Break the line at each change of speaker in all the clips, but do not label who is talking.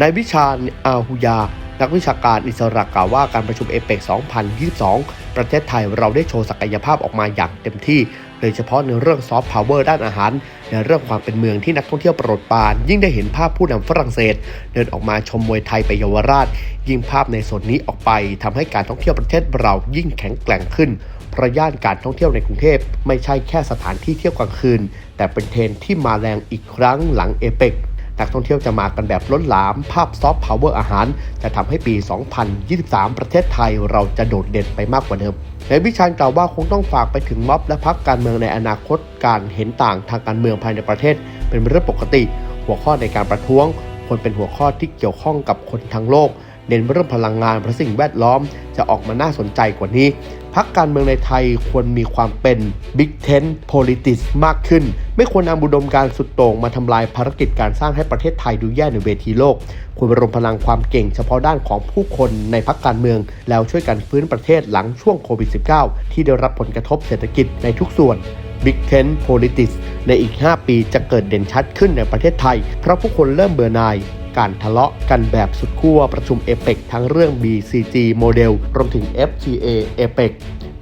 นายวิชาอาหุยา นักวิชาการอิสระกล่าวว่าการประชุมเอเปก2022 ประเทศไทยเราได้โชว์ศักยภาพออกมาอย่างเต็มที่ โดยเฉพาะในเรื่องซอฟต์พาวเวอร์ด้านอาหาร ในเรื่องความเป็นเมืองที่นักท่องเที่ยวโปรดปราน ยิ่งได้เห็นภาพผู้นำฝรั่งเศส เดินออกมาชมมวยไทยไปเยาวราช ยิ่งภาพในส่วนนี้ออกไปทำให้การท่องเที่ยวประเทศเรายิ่งแข็งแกร่งขึ้นเพราะย่านการท่องเที่ยวในกรุงเทพไม่ใช่แค่สถานที่เที่ยวกลางคืน แต่เป็นเทรนที่มาแรงอีกครั้งหลังเอเปก นักท่องเที่ยวจะมากันแบบล้นหลาม ภาพซอฟต์พาวเวอร์อาหาร จะทำให้ปี 2023 ประเทศไทยเราจะโดดเด่นไปมากกว่าเดิมในวิชาญกล่าวว่าคงต้องฝากไปถึงม็อบและพักการเมืองในอนาคตการเห็นต่างทางการเมืองภายในประเทศ เป็นเรื่องปกติ หัวข้อในการประท้วงควรเป็นหัวข้อที่เกี่ยวข้องกับคนทั้งโลก เน้นเรื่องพลังงานและสิ่งแวดล้อม จะออกมาน่าสนใจกว่านี้ พักการเมืองในไทยควรมีความเป็น Big Ten Politics มากขึ้น ไม่ควรนำบุดมการสุดโต่งมาทำลายภารกิจการสร้างให้ประเทศไทยดูแย่ในเวทีโลก ควรรวมพลังความเก่งเฉพาะด้านของผู้คนในพักการเมือง แล้วช่วยกันฟื้นประเทศหลังช่วงโควิด -19 ที่ได้รับผลกระทบเศรษฐกิจในทุกส่วน Big Ten Politics ในอีก 5 ปีจะเกิดเด่นชัดขึ้นในประเทศไทย เพราะผู้คนเริ่มเบื่อหน่าย การทะเลาะกันแบบสุดขั้วประชุมเอเปกทั้งเรื่อง BCG โมเดลรวมถึง FTA เอเปก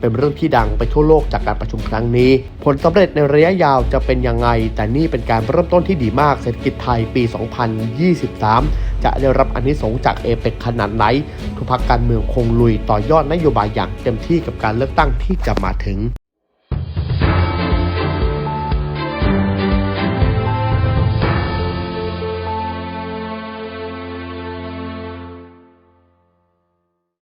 เป็นเรื่องที่ดังไปทั่วโลกจากการประชุมครั้งนี้ ผลสำเร็จในระยะยาวจะเป็นยังไง แต่นี่เป็นการเริ่มต้นที่ดีมากเศรษฐกิจไทยปี 2023 จะได้รับอันนี้สงส์จากเอเปกขนาดไหน ทุกพักการเมืองคงลุยต่อยอดนโยบายอย่างเต็มที่กับการเลือกตั้งที่จะมาถึง